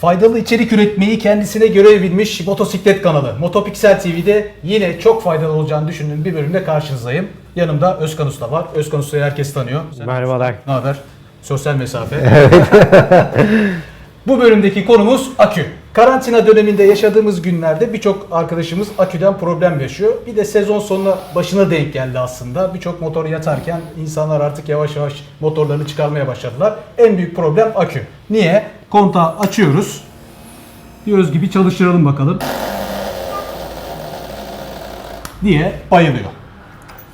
Faydalı içerik üretmeyi kendisine görev bilmiş motosiklet kanalı Motopixel TV'de yine çok faydalı olacağını düşündüğüm bir bölümde karşınızdayım. Yanımda Özkan Usta var. Özkan Usta'yı herkes tanıyor. Sen- Merhabalar. Ne haber? Sosyal mesafe. Bu bölümdeki konumuz akü. Karantina döneminde yaşadığımız günlerde birçok arkadaşımız aküden problem yaşıyor. Bir de sezon sonuna başına denk geldi aslında. Birçok motor yatarken insanlar artık yavaş yavaş motorlarını çıkarmaya başladılar. En büyük problem akü. Niye? Kontağı açıyoruz. Diyoruz gibi çalıştıralım bakalım. Diye bayılıyor.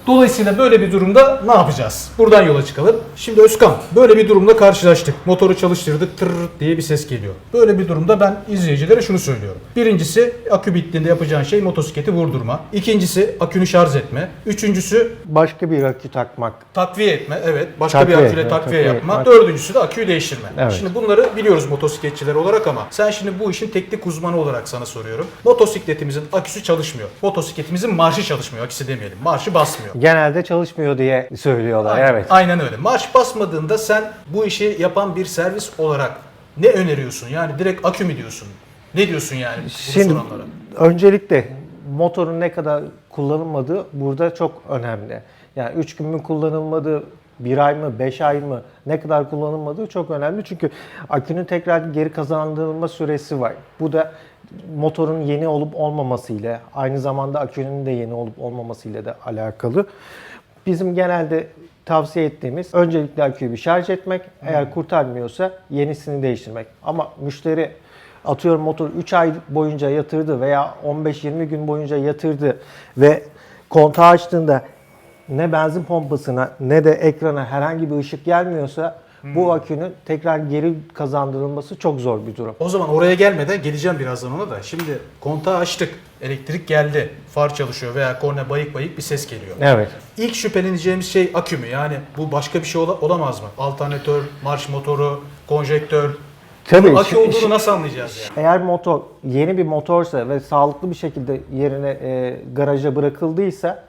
Dolayısıyla böyle bir durumda ne yapacağız? Buradan yola çıkalım. Şimdi Özkan böyle bir durumla karşılaştık. Motoru çalıştırdık tır diye bir ses geliyor. Böyle bir durumda ben izleyicilere şunu söylüyorum. Birincisi akü bittiğinde yapacağın şey motosikleti vurdurma. İkincisi akünü şarj etme. Üçüncüsü Başka bir akü takmak. takviye etme. Evet başka Takviye, bir aküyle evet, takviye takviye yapma. etmek. Dördüncüsü de aküyü değiştirme. Evet. Şimdi bunları biliyoruz motosikletçiler olarak ama sen şimdi bu işin teknik uzmanı olarak sana soruyorum. Motosikletimizin aküsü çalışmıyor. Motosikletimizin marşı çalışmıyor. Aküsü demeyelim. Marşı basmıyor. Genelde çalışmıyor diye söylüyorlar. Aynen, Evet. Aynen öyle. Marş basmadığında sen bu işi yapan bir servis olarak ne öneriyorsun? Yani direkt akü mü diyorsun? Ne diyorsun yani Şimdi soranlara? öncelikle motorun ne kadar kullanılmadığı burada çok önemli. Yani 3 gün mü kullanılmadığı, 1 ay mı, 5 ay mı ne kadar kullanılmadığı çok önemli. Çünkü akünün tekrar geri kazandırılma süresi var. Bu da motorun yeni olup olmaması ile aynı zamanda akünün de yeni olup olmaması ile de alakalı. Bizim genelde tavsiye ettiğimiz öncelikle aküyü bir şarj etmek. Eğer kurtarmıyorsa yenisini değiştirmek. Ama müşteri atıyorum motor 3 ay boyunca yatırdı veya 15-20 gün boyunca yatırdı ve kontağı açtığında ne benzin pompasına ne de ekrana herhangi bir ışık gelmiyorsa bu akünün tekrar geri kazandırılması çok zor bir durum. O zaman oraya gelmeden geleceğim birazdan ona da. Şimdi kontağı açtık. Elektrik geldi. Far çalışıyor veya korna bayık bayık bir ses geliyor. Evet. İlk şüpheleneceğimiz şey akü mü? Yani bu başka bir şey ola- olamaz mı? Alternatör, marş motoru, konjektör. Tabii. Bunun akü şu- olduğunu nasıl anlayacağız yani? Eğer motor yeni bir motorsa ve sağlıklı bir şekilde yerine e, garaja bırakıldıysa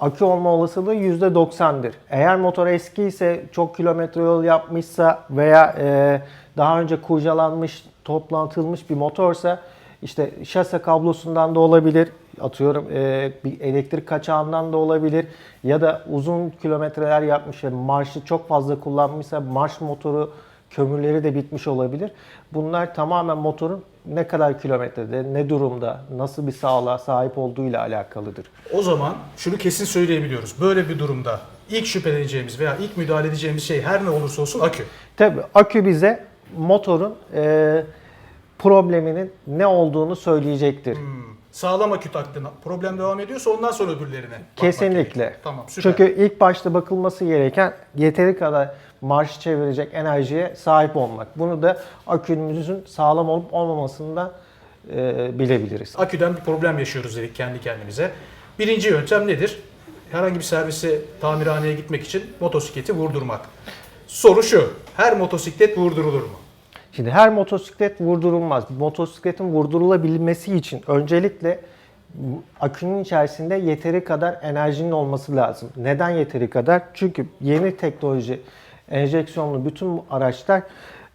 akü olma olasılığı %90'dır. Eğer motor eski ise çok kilometre yol yapmışsa veya e, daha önce kurcalanmış, toplantılmış bir motorsa işte şase kablosundan da olabilir. Atıyorum e, bir elektrik kaçağından da olabilir. Ya da uzun kilometreler yapmış ve marşı çok fazla kullanmışsa marş motoru kömürleri de bitmiş olabilir. Bunlar tamamen motorun ne kadar kilometrede, ne durumda, nasıl bir sağlığa sahip olduğuyla alakalıdır. O zaman şunu kesin söyleyebiliyoruz. Böyle bir durumda ilk şüpheleneceğimiz veya ilk müdahale edeceğimiz şey her ne olursa olsun akü. Tabii akü bize motorun e, probleminin ne olduğunu söyleyecektir. Sağlam akü taktın. Problem devam ediyorsa ondan sonra öbürlerine. bakmak Kesinlikle. gerekiyor. Tamam süper. Çünkü ilk başta bakılması gereken yeteri kadar marş çevirecek enerjiye sahip olmak. Bunu da akümüzün sağlam olup olmamasından e, bilebiliriz. Aküden bir problem yaşıyoruz dedik kendi kendimize. Birinci yöntem nedir? Herhangi bir servise, tamirhaneye gitmek için motosikleti vurdurmak. Soru şu. Her motosiklet vurdurulur mu? Şimdi her motosiklet vurdurulmaz. Motosikletin vurdurulabilmesi için öncelikle akünün içerisinde yeteri kadar enerjinin olması lazım. Neden yeteri kadar? Çünkü yeni teknoloji enjeksiyonlu bütün araçlar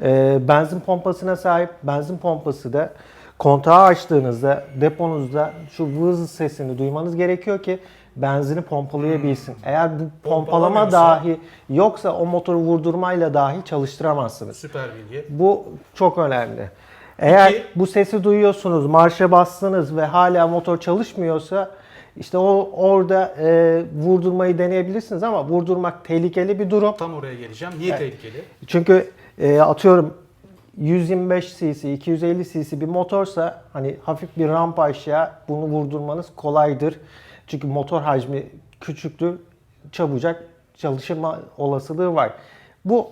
e, benzin pompasına sahip. Benzin pompası da kontağı açtığınızda deponuzda şu vız sesini duymanız gerekiyor ki benzini pompalayabilsin. Eğer bu pompalama dahi yoksa o motoru vurdurmayla dahi çalıştıramazsınız. Süper bilgi. Bu çok önemli. Eğer Peki- bu sesi duyuyorsunuz, marşa bastınız ve hala motor çalışmıyorsa işte o orada e, vurdurmayı deneyebilirsiniz ama vurdurmak tehlikeli bir durum. Tam oraya geleceğim. Niye tehlikeli? Çünkü e, atıyorum 125 cc, 250 cc bir motorsa hani hafif bir rampa aşağı bunu vurdurmanız kolaydır. Çünkü motor hacmi küçüktür, çabucak çalışma olasılığı var. Bu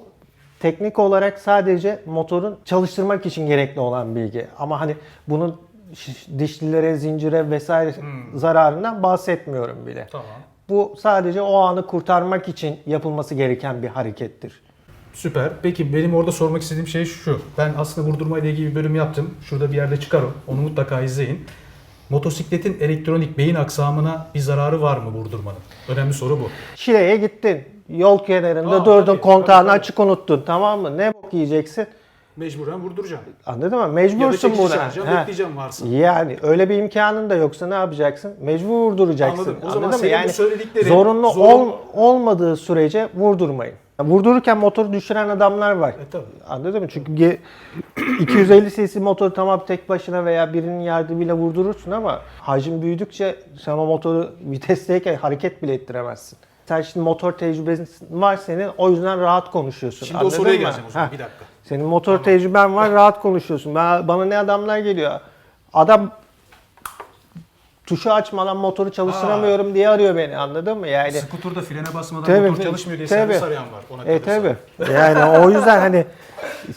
teknik olarak sadece motorun çalıştırmak için gerekli olan bilgi. Ama hani bunun dişlilere, zincire vesaire zararından bahsetmiyorum bile. Tamam. Bu sadece o anı kurtarmak için yapılması gereken bir harekettir. Süper. Peki benim orada sormak istediğim şey şu. Ben aslında vurdurma ile ilgili bir bölüm yaptım. Şurada bir yerde çıkar o. Onu mutlaka izleyin. Motosikletin elektronik beyin aksamına bir zararı var mı vurdurmanın? Önemli soru bu. Şile'ye gittin. Yol kenarında Aa, durdun, tabii, kontağını tabii, tabii. açık unuttun tamam mı? Ne bok yiyeceksin? Mecburen vurduracağım. Anladın mı? Ya da Mecbursun buna. Ha. bekleyeceğim varsa. Yani öyle bir imkanın da yoksa ne yapacaksın? Mecbur vurduracaksın. Anladım. O zaman Anladın mı? Yani söylediklerin zorunlu zor- ol- olmadığı sürece vurdurmayın. Vurdururken motoru düşüren adamlar var. E tabii. Anladın mı? Çünkü ge- 250 cc motoru tamam tek başına veya birinin yardımıyla vurdurursun ama hacim büyüdükçe sen o motoru vitesteyken hareket bile ettiremezsin. Sen şimdi motor tecrübesi var senin o yüzden rahat konuşuyorsun. Şimdi o Anladın soruya mı? geleceğim o zaman. Heh. Bir dakika. Senin motor tecrüben var, rahat konuşuyorsun. Ben, bana ne adamlar geliyor. Adam tuşu açmadan motoru çalıştıramıyorum diye arıyor beni. Anladın mı? Yani Skuturda frene basmadan Tabii, motor tabii. çalışmıyor diye Tabii. servis arayan var. Ona e kalırsa. tabi. Yani o yüzden hani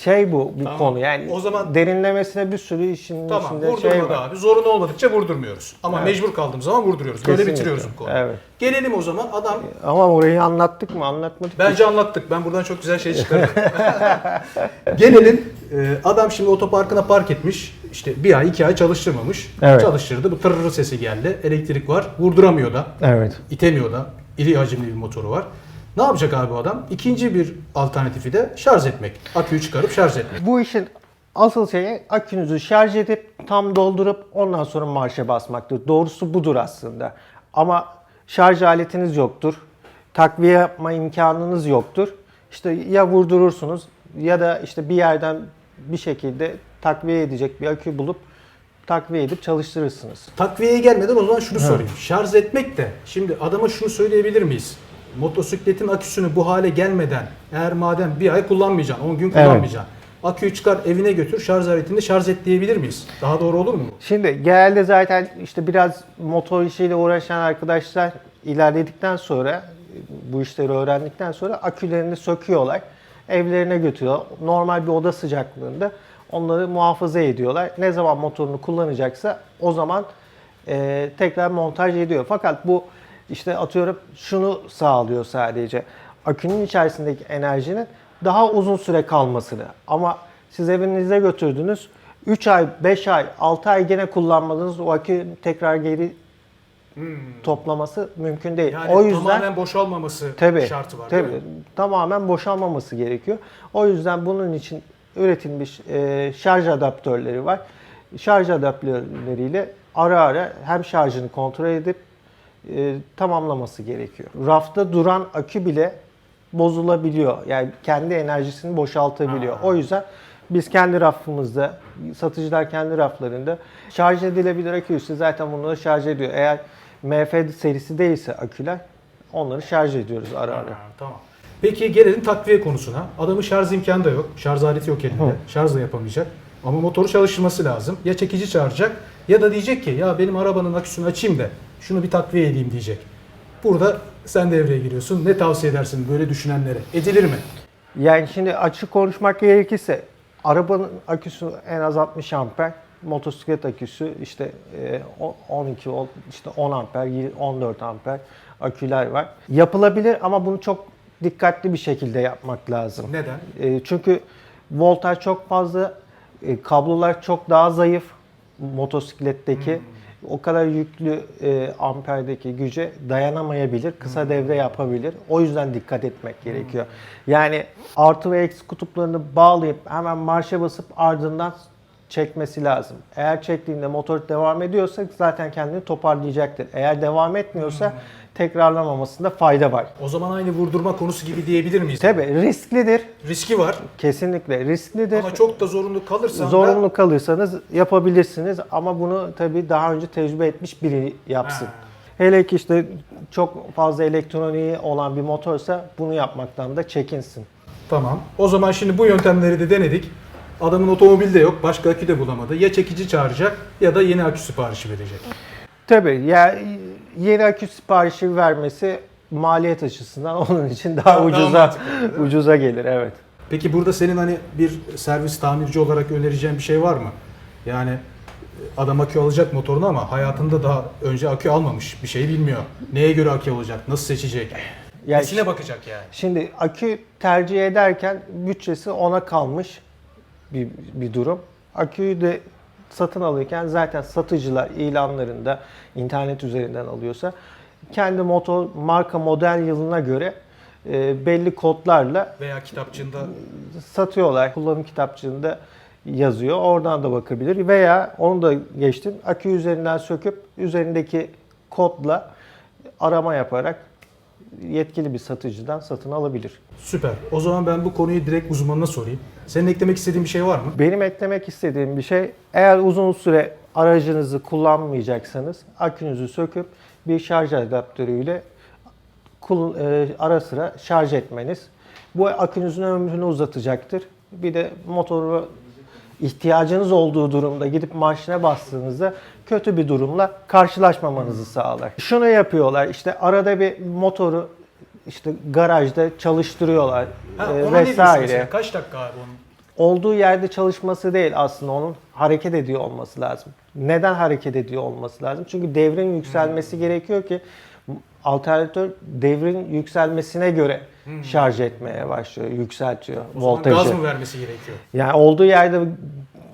şey bu bu Tamam. konu. Yani O zaman- derinlemesine bir sürü işin Tamam içinde şey var. abi. Zorunlu olmadıkça vurdurmuyoruz. Ama mecbur kaldığım zaman vurduruyoruz. Böyle Kesinlikle. bitiriyoruz bu konuyu. Evet. Gelelim o zaman adam Ama orayı anlattık mı? Anlatmadık. mı? Bence anlattık. Ben buradan çok güzel şey çıkarıyorum. Gelelim. e, Adam şimdi otoparkına park etmiş. İşte bir ay, iki ay çalıştırmamış. Evet. Çalıştırdı. Bu tırrı sesi geldi. Elektrik var. Vurduramıyor da. Evet. itemiyor da. İri hacimli bir motoru var. Ne yapacak abi bu adam? İkinci bir alternatifi de şarj etmek. Aküyü çıkarıp şarj etmek. Bu işin asıl şeyi akünüzü şarj edip tam doldurup ondan sonra marşa basmaktır. Doğrusu budur aslında. Ama şarj aletiniz yoktur. Takviye yapma imkanınız yoktur. İşte ya vurdurursunuz ya da işte bir yerden bir şekilde takviye edecek bir akü bulup takviye edip çalıştırırsınız. Takviyeye gelmeden o zaman şunu sorayım. Şarj etmek de şimdi adama şunu söyleyebilir miyiz? Motosikletin aküsünü bu hale gelmeden eğer madem bir ay kullanmayacaksın, 10 gün kullanmayacaksın. Aküyü çıkar evine götür şarj aletinde şarj et diyebilir miyiz? Daha doğru olur mu? Şimdi genelde zaten işte biraz motor işiyle uğraşan arkadaşlar ilerledikten sonra bu işleri öğrendikten sonra akülerini söküyorlar. Evlerine götürüyor. Normal bir oda sıcaklığında onları muhafaza ediyorlar. Ne zaman motorunu kullanacaksa o zaman e, tekrar montaj ediyor. Fakat bu işte atıyorum şunu sağlıyor sadece. Akünün içerisindeki enerjinin daha uzun süre kalmasını. Ama siz evinize götürdünüz. 3 ay, 5 ay, 6 ay gene kullanmadınız. O akü tekrar geri toplaması mümkün değil. Hmm. Yani o yüzden tamamen boşalmaması tabii, şartı var. tabii, değil mi? tamamen boşalmaması gerekiyor. O yüzden bunun için üretilmiş e, şarj adaptörleri var. Şarj adaptörleriyle ara ara hem şarjını kontrol edip e, tamamlaması gerekiyor. Rafta duran akü bile bozulabiliyor. Yani kendi enerjisini boşaltabiliyor. Ha. O yüzden biz kendi rafımızda, satıcılar kendi raflarında şarj edilebilir aküyse zaten bunları şarj ediyor. Eğer MF serisi değilse aküler onları şarj ediyoruz ara ara. Ha, tamam. Peki gelelim takviye konusuna. Adamın şarj imkanı da yok. Şarj aleti yok elinde. Hı. Şarj da yapamayacak. Ama motoru çalıştırması lazım. Ya çekici çağıracak ya da diyecek ki ya benim arabanın aküsünü açayım da şunu bir takviye edeyim diyecek. Burada sen devreye giriyorsun. Ne tavsiye edersin böyle düşünenlere? Edilir mi? Yani şimdi açık konuşmak gerekirse arabanın aküsü en az 60 amper, motosiklet aküsü işte e, o- 12 ol- işte 10 amper, 20 14 amper aküler var. Yapılabilir ama bunu çok dikkatli bir şekilde yapmak lazım. Neden? E, çünkü voltaj çok fazla, e, kablolar çok daha zayıf motosikletteki. O kadar yüklü e, amperdeki güce dayanamayabilir, kısa devre yapabilir. O yüzden dikkat etmek gerekiyor. Yani artı ve eksi kutuplarını bağlayıp hemen marşa basıp ardından çekmesi lazım. Eğer çektiğinde motor devam ediyorsa zaten kendini toparlayacaktır. Eğer devam etmiyorsa tekrarlamamasında fayda var. O zaman aynı vurdurma konusu gibi diyebilir miyiz? Tabii risklidir. Riski var Kesinlikle risklidir. ama çok da zorunlu kalırsan da Zorunlu kalırsanız yapabilirsiniz ama bunu tabii daha önce tecrübe etmiş biri yapsın. Ha. Hele ki işte çok fazla elektroniği olan bir motorsa bunu yapmaktan da çekinsin. Tamam. O zaman şimdi bu yöntemleri de denedik. Adamın otomobili de yok. Başka akü de bulamadı. Ya çekici çağıracak ya da yeni akü siparişi verecek. Tabii ya yeni akü siparişi vermesi maliyet açısından onun için daha, Daha- ucuza mantıklı, ucuza gelir evet. Peki burada senin hani bir servis tamirci olarak önereceğin bir şey var mı? Yani e, adam akü alacak motorunu ama hayatında daha önce akü almamış. Bir şey bilmiyor. Neye göre akü alacak? Nasıl seçecek? Ya Nesine bakacak yani? Şimdi akü tercih ederken bütçesi ona kalmış bir, bir durum. Aküyü de satın alırken zaten satıcılar ilanlarında internet üzerinden alıyorsa kendi motor marka model yılına göre e, belli kodlarla Veya kitapçığında satıyorlar. Kullanım kitapçığında yazıyor. Oradan da bakabilir. Veya onu da geçtim. Akü üzerinden söküp üzerindeki kodla arama yaparak yetkili bir satıcıdan satın alabilir. süper. O zaman ben bu konuyu direkt uzmanına sorayım. Senin eklemek istediğin bir şey var mı? Benim eklemek istediğim bir şey eğer uzun süre aracınızı kullanmayacaksanız akünüzü söküp bir şarj adaptörüyle e, ara sıra şarj etmeniz. Bu akünüzün ömrünü uzatacaktır. Bir de motoru ihtiyacınız olduğu durumda gidip marşına bastığınızda kötü bir durumla karşılaşmamanızı sağlar. Şunu yapıyorlar işte arada bir motoru işte garajda çalıştırıyorlar Ha, e, ona ne diyorsun vesaire? Kaç dakika abi onun? olduğu yerde çalışması değil aslında onun hareket ediyor olması lazım. Neden hareket ediyor olması lazım? Çünkü devrin yükselmesi gerekiyor ki alternatör devrin yükselmesine göre şarj etmeye başlıyor, yükseltiyor O zaman voltajı. gaz mı vermesi gerekiyor? Yani olduğu yerde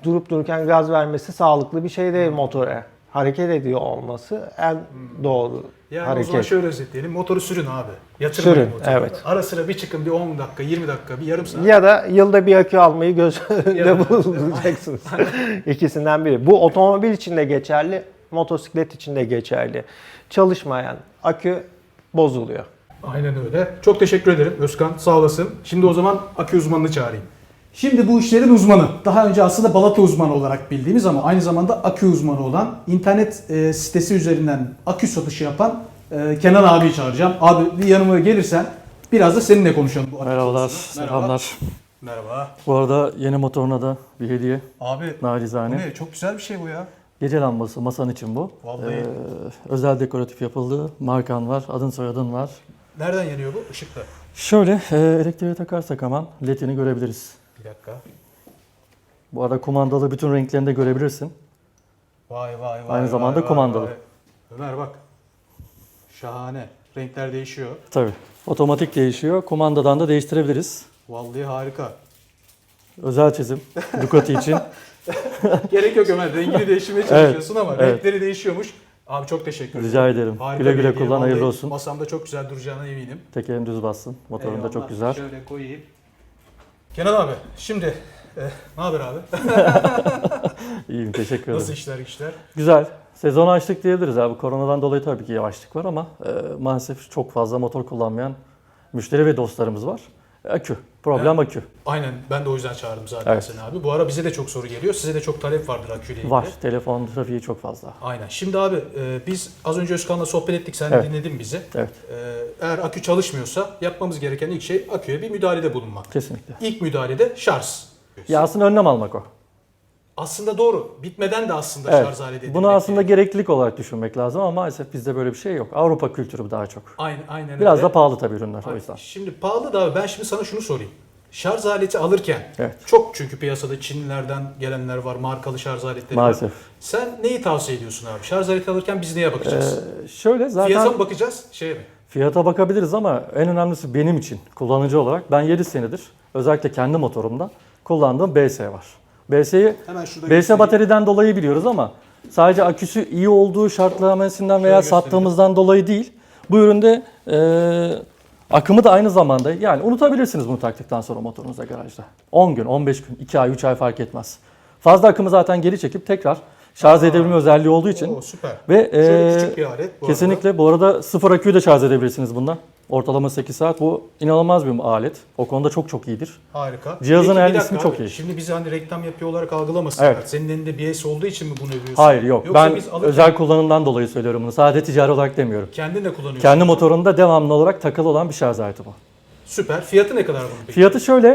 durup dururken gaz vermesi sağlıklı bir şey değil motora. Hareket ediyor olması en doğru Yani o hareket. zaman şöyle özetleyelim. Motoru sürün abi. Yatırmayın Sürün, motoru. evet. Ara sıra bir çıkın bir 10 dakika, 20 dakika, bir yarım saat. Ya da yılda bir akü almayı göz önünde bulunduracaksınız. İkisinden biri. Bu otomobil için de geçerli, motosiklet için de geçerli. Çalışmayan akü bozuluyor. Aynen öyle. Çok teşekkür ederim Özkan. Sağ olasın. Şimdi o zaman akü uzmanını çağırayım. Şimdi bu işlerin uzmanı. Daha önce aslında balata uzmanı olarak bildiğimiz ama aynı zamanda akü uzmanı olan internet e, sitesi üzerinden akü satışı yapan e, Kenan abiyi çağıracağım. Abi bir yanıma gelirsen biraz da seninle konuşalım bu akü Merhabalar, konusunu. Selamlar. Merhaba. Bu arada yeni motoruna da bir hediye. Abi bu Nacizane. ne? Çok güzel bir şey bu ya. Gece lambası masan için bu. Vallahi. Ee, özel dekoratif yapıldı. Markan var, adın soyadın var. Nereden yanıyor bu? Işıkla. Şöyle e, elektriğe takarsak hemen ledini görebiliriz. Bir dakika. Bu arada kumandalı bütün renklerini de görebilirsin. Vay vay vay. Aynı zamanda vay, kumandalı. vay. Ömer bak. Şahane. Renkler değişiyor. Tabii. Otomatik değişiyor. Kumandadan da değiştirebiliriz. Vallahi harika. Özel çizim Ducati için. Gerek yok Ömer. Rengini değiştirmeye Evet, çalışıyorsun ama evet. renkleri değişiyormuş. Abi çok teşekkür ederim. Rica ederim. Harika güle güle kullan, hayırlı olsun. Masamda çok güzel duracağına eminim. Tekerin düz bassın. Motorun da çok güzel. Şöyle koyayım. Kenan abi şimdi e, ne haber abi? İyiyim, teşekkür ederim. Nasıl işler işler? Güzel. Sezonu açtık diyebiliriz abi. Koronadan dolayı tabii ki yavaşlık var ama e, maalesef çok fazla motor kullanmayan müşteri ve dostlarımız var. Akü. Problem akü. Aynen ben de o yüzden çağırdım zaten Evet. seni abi. Bu ara bize de çok soru geliyor. Size de çok talep vardır aküyle ilgili. Var. Telefon trafiği çok fazla. Aynen. Şimdi abi e, biz az önce Özkan'la sohbet ettik. Sen Evet. dinledin bizi. Evet. E, eğer akü çalışmıyorsa yapmamız gereken ilk şey aküye bir müdahalede bulunmak. Kesinlikle. İlk müdahalede şarj. Ya aslında önlem almak o. Aslında doğru. Bitmeden de aslında Evet. şarj aleti edilmek Bunu aslında gerekiyor. gereklilik olarak düşünmek lazım ama maalesef bizde böyle bir şey yok. Avrupa kültürü daha çok. Aynen, aynen Biraz öyle. da pahalı tabii ürünler o Aynen. yüzden. Şimdi pahalı da abi ben şimdi sana şunu sorayım. Şarj aleti alırken Evet. çok çünkü piyasada Çinlilerden gelenler var, markalı şarj aletleri var. Maalesef. Sen neyi tavsiye ediyorsun abi? Şarj aleti alırken biz neye bakacağız? Ee, şöyle zaten Fiyata mı bakacağız? Şeye mi? Fiyata bakabiliriz ama en önemlisi benim için kullanıcı olarak ben 7 senedir özellikle kendi motorumda kullandığım BS var. BS'yi Hemen şurada BS bataryeden dolayı biliyoruz ama sadece aküsü iyi olduğu şartlamesinden veya sattığımızdan dolayı değil. Bu üründe e, akımı da aynı zamanda yani unutabilirsiniz bunu taktıktan sonra motorunuza garajda. 10 gün, 15 gün, 2 ay, 3 ay fark etmez. Fazla akımı zaten geri çekip tekrar şarj Aa. edebilme özelliği olduğu için Oo, süper. ve Şöyle e, küçük bir alet bu Kesinlikle. Bu arada sıfır aküyü de şarj edebilirsiniz bundan. Ortalama 8 saat. Bu inanılmaz bir alet. O konuda çok çok iyidir. arada. Harika. Cihazın el ismi çok iyi. Şimdi bizi hani reklam yapıyor olarak algılamasınlar. Evet. Senin elinde BS olduğu için mi bunu övüyorsun? Hayır yok. Yoksa ben biz alırken özel kullanımdan dolayı söylüyorum bunu. Sadece ticari olarak demiyorum. kendin de kullanıyorsun. Kendi motorunda devamlı olarak takılı olan bir şarj aleti bu. Süper. Fiyatı ne kadar bunun peki? Fiyatı şöyle,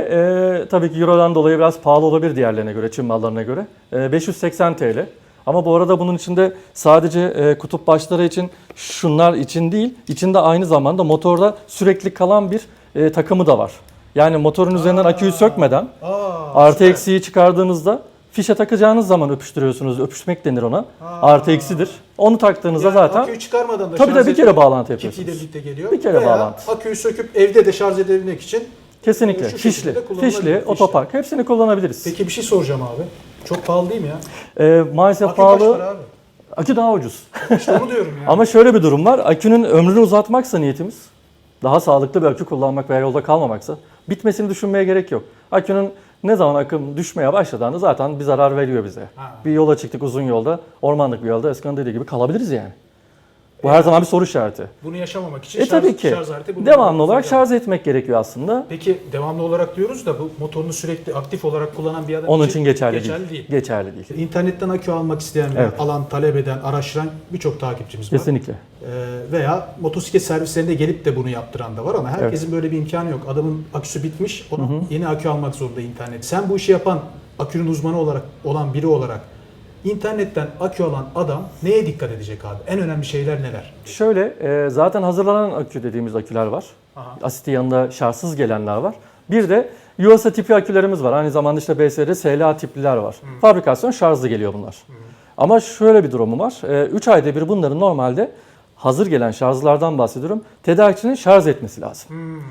e, tabii ki Euro'dan dolayı biraz pahalı olabilir diğerlerine göre, Çin mallarına göre. E, 580 TL. Ama bu arada bunun içinde sadece e, kutup başları için, şunlar için değil, içinde aynı zamanda motorda sürekli kalan bir e, takımı da var. Yani motorun üzerinden aküyü sökmeden Aa, Artı süper. eksiği çıkardığınızda fişe takacağınız zaman öpüştürüyorsunuz. Öpüşmek denir ona. Aa. Artı eksidir. Onu taktığınızda Yani zaten aküyü çıkarmadan da tabii de bir kere bağlantı kitiyle yapıyorsunuz. birlikte geliyor. Bir kere Veya bağlantı. aküyü söküp evde de şarj edebilmek için Kesinlikle. Fişli, kullanılabilir. fişli, Fişli. otopark hepsini kullanabiliriz. Peki bir şey soracağım abi. Çok pahalı değil mi ya? Ee, maalesef Akü kaç pahalı. para abi? Akü daha ucuz. İşte onu diyorum ya. Ama şöyle bir durum var. Akünün ömrünü uzatmaksa niyetimiz daha sağlıklı bir akü kullanmak veya yolda kalmamaksa bitmesini düşünmeye gerek yok. Akünün ne zaman akım düşmeye başladığında zaten bir zarar veriyor bize. Ha. Bir yola çıktık uzun yolda, ormanlık bir yolda Eskan'ın dediği gibi kalabiliriz yani. Bu her zaman bir soru işareti. Bunu yaşamamak için E şarj, tabii ki. şarj aleti Devamlı olarak zorunda. şarj etmek gerekiyor aslında. Peki devamlı olarak diyoruz da bu motorunu sürekli aktif olarak kullanan bir adam Onun için geçerli, geçerli değil. Geçerli değil. İnternetten akü almak isteyen Evet. alan, talep eden, araştıran birçok takipçimiz var. Kesinlikle. Ee, veya motosiklet servislerinde gelip de bunu yaptıran da var ama herkesin böyle bir imkanı yok. Adamın aküsü bitmiş, ona yeni akü almak zorunda internet. Sen bu işi yapan, akünün uzmanı olarak olan biri olarak internetten akü alan adam neye dikkat edecek abi? En önemli şeyler neler? Şöyle e, zaten hazırlanan akü dediğimiz aküler var. Aha. Asiti yanında şartsız gelenler var. Bir de USA tipi akülerimiz var. Aynı zamanda işte BSD, SLA tipliler var. Fabrikasyon şarjlı geliyor bunlar. Ama şöyle bir durumu var. 3 ayda bir bunların normalde hazır gelen şarjlardan bahsediyorum. Tedarikçinin şarj etmesi lazım.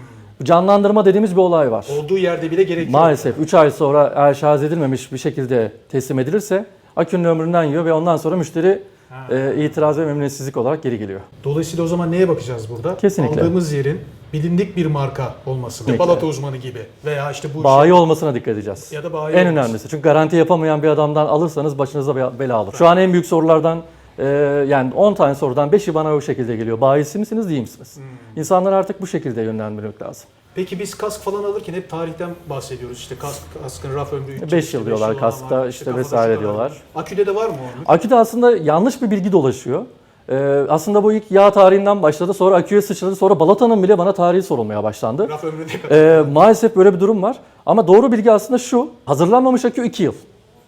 Canlandırma dediğimiz bir olay var. Olduğu yerde bile gerekiyor. Maalesef 3 ay sonra eğer şarj edilmemiş bir şekilde teslim edilirse akünün ömründen yiyor ve ondan sonra müşteri e, itiraz ve memnuniyetsizlik olarak geri geliyor. Dolayısıyla o zaman neye bakacağız burada? Kesinlikle. Aldığımız yerin bilindik bir marka olması. Kesinlikle. Balata uzmanı gibi veya işte bu Bayi işe- olmasına dikkat edeceğiz. Ya da bayi en olması. önemlisi. Çünkü garanti yapamayan bir adamdan alırsanız başınıza be- bela olur. Şu an en büyük sorulardan e, yani 10 tane sorudan 5'i bana o şekilde geliyor. Bayisi misiniz, değil misiniz? Hmm. İnsanları artık bu şekilde yönlendirmek lazım. Peki biz kask falan alırken hep tarihten bahsediyoruz. İşte kask, kaskın raf ömrü 3 Beş yıl diyorlar kaskta, işte vesaire diyorlar. Aküde de var mı onun? Aküde aslında yanlış bir bilgi dolaşıyor. Ee, aslında bu ilk yağ tarihinden başladı. Sonra aküye sıçradı. Sonra balatanın bile bana tarihi sorulmaya başlandı. Raf ömrü? Ee, maalesef böyle bir durum var. Ama doğru bilgi aslında şu. Hazırlanmamış akü 2 yıl.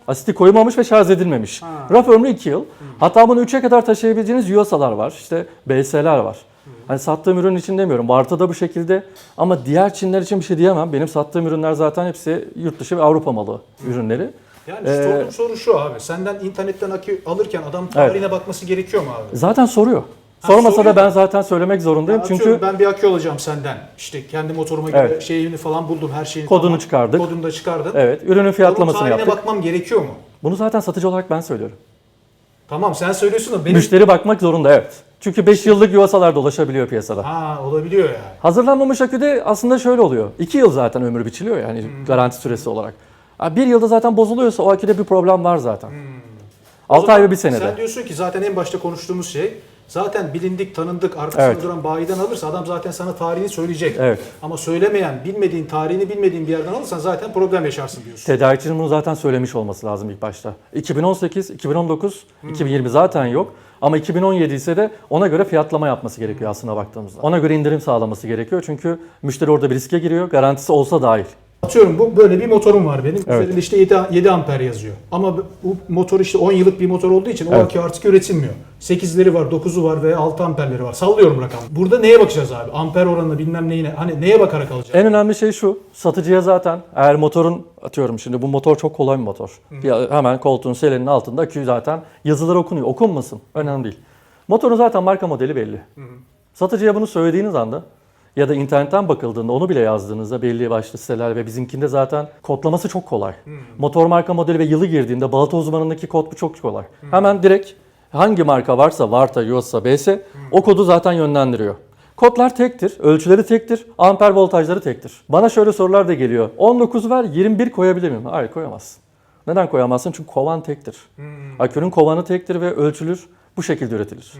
Asiti koyulmamış ve şarj edilmemiş. Raf ömrü 2 yıl. Hatta bunu 3'e kadar taşıyabileceğiniz USA'lar var. İşte BS'ler var. Hani sattığım ürün için demiyorum. Barta da bu şekilde. Ama diğer Çinler için bir şey diyemem. Benim sattığım ürünler zaten hepsi yurt dışı ve Avrupa malı ürünleri. Yani Ee, sorduğum soru şu abi. Senden internetten akü alırken adam tarihine bakması gerekiyor mu abi? Zaten soruyor. Ha, Sormasa soruyor da ben zaten söylemek zorundayım. Atıyorum, Çünkü ben bir akü alacağım senden. İşte kendi motoruma göre Evet. şeyini falan buldum her şeyini. Kodunu tamam. çıkardık. Kodunu da çıkardın. evet ürünün fiyatlamasını tarihine yaptık. bakmam gerekiyor mu? Bunu zaten satıcı olarak ben söylüyorum. Tamam sen söylüyorsun da benim... Müşteri bakmak zorunda evet. Çünkü 5 yıllık yuvasalar dolaşabiliyor piyasada. Ha olabiliyor yani. Hazırlanmamış aküde aslında şöyle oluyor. 2 yıl zaten ömrü biçiliyor yani Hmm. garanti süresi olarak. Bir yılda zaten bozuluyorsa o aküde bir problem var zaten. Hmm. O 6 ay ve 1 senede. Sen diyorsun ki zaten en başta konuştuğumuz şey zaten bilindik, tanındık, arkasında Evet. duran bayiden alırsa adam zaten sana tarihini söyleyecek. Evet. Ama söylemeyen, bilmediğin, tarihini bilmediğin bir yerden alırsan zaten problem yaşarsın diyorsun. Tedarikçinin bunu zaten söylemiş olması lazım ilk başta. 2018, 2019, Hmm. 2020 zaten yok. Ama 2017 ise de ona göre fiyatlama yapması gerekiyor aslında baktığımızda. Ona göre indirim sağlaması gerekiyor çünkü müşteri orada bir riske giriyor. Garantisi olsa dahil. Atıyorum bu böyle bir motorum var benim. Evet. Üzerinde işte 7, 7 amper yazıyor. Ama bu- motor işte 10 yıllık bir motor olduğu için o Evet. akü artık üretilmiyor. 8'leri var, 9'u var ve 6 amperleri var. Sallıyorum rakam. Burada neye bakacağız abi? Amper oranına bilmem neyine. Hani neye bakarak alacağız? En önemli şey şu. Satıcıya zaten eğer motorun atıyorum şimdi bu motor çok kolay bir motor. Ya hemen koltuğun selenin altında akü zaten yazılar okunuyor. Okunmasın. Önemli değil. Motorun zaten marka modeli belli. Satıcıya bunu söylediğiniz anda ya da internetten bakıldığında onu bile yazdığınızda belli başlı siteler ve bizimkinde zaten kodlaması çok kolay. Motor marka modeli ve yılı girdiğinde balata uzmanındaki kod bu çok kolay. Hemen direkt hangi marka varsa Varta, Yuasa, BS o kodu zaten yönlendiriyor. Kodlar tektir, ölçüleri tektir, amper voltajları tektir. Bana şöyle sorular da geliyor. 19 ver, 21 koyabilir miyim? Hayır koyamazsın. Neden koyamazsın? Çünkü kovan tektir. Akünün kovanı tektir ve ölçülür bu şekilde üretilir.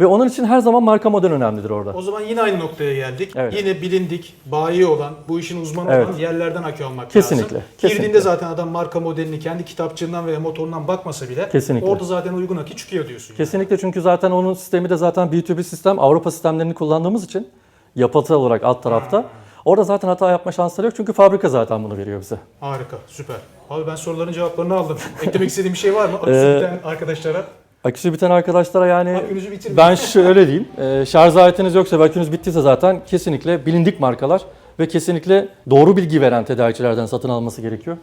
Ve onun için her zaman marka model önemlidir orada. O zaman yine aynı noktaya geldik. Evet. Yine bilindik, bayi olan, bu işin uzmanı Evet. olan yerlerden akü almak Kesinlikle, lazım. kesinlikle. Girdiğinde zaten adam marka modelini kendi kitapçığından veya motorundan bakmasa bile Kesinlikle. orada zaten uygun akü çıkıyor diyorsun. Kesinlikle çünkü zaten onun sistemi de zaten B2B sistem Avrupa sistemlerini kullandığımız için yapıtı olarak alt tarafta. Orada zaten hata yapma şansları yok çünkü fabrika zaten bunu veriyor bize. Harika, süper. Abi ben soruların cevaplarını aldım. Eklemek istediğim bir şey var mı? Ee, biten arkadaşlara. Aküsü biten arkadaşlara yani Akünüzü ben şöyle diyeyim. e, şarj aletiniz yoksa ve akünüz bittiyse zaten kesinlikle bilindik markalar ve kesinlikle doğru bilgi veren tedarikçilerden satın alması gerekiyor.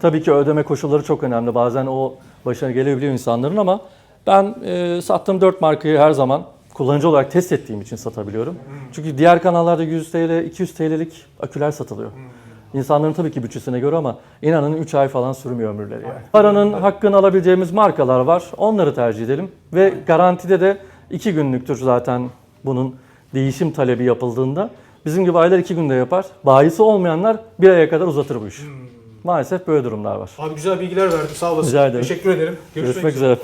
Tabii ki ödeme koşulları çok önemli. Bazen o başına gelebiliyor insanların ama ben e, sattığım 4 markayı her zaman kullanıcı olarak test ettiğim için satabiliyorum. Çünkü diğer kanallarda 100 TL, 200 TL'lik aküler satılıyor. İnsanların tabii ki bütçesine göre ama inanın 3 ay falan sürmüyor ömürleri yani. Paranın hakkını alabileceğimiz markalar var. Onları tercih edelim. Ve garantide de 2 günlüktür zaten bunun değişim talebi yapıldığında bizim gibi aylar iki günde yapar. Bayisi olmayanlar bir aya kadar uzatır bu iş. Maalesef böyle durumlar var. Abi güzel bilgiler verdin sağ olasın. Rica ederim. Teşekkür ederim. Görüşmek üzere.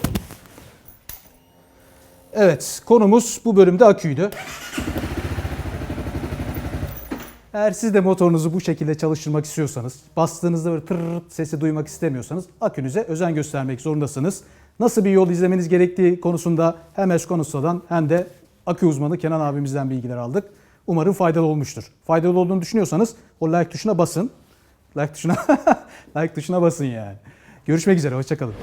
Evet, konumuz bu bölümde aküydü. Eğer siz de motorunuzu bu şekilde çalıştırmak istiyorsanız, bastığınızda böyle tırırt sesi duymak istemiyorsanız akünüze özen göstermek zorundasınız. Nasıl bir yol izlemeniz gerektiği konusunda hem Escon Usta'dan hem de akü uzmanı Kenan abimizden bilgiler aldık. Umarım faydalı olmuştur. Faydalı olduğunu düşünüyorsanız o like tuşuna basın. Like tuşuna like tuşuna basın yani. Görüşmek üzere, hoşçakalın.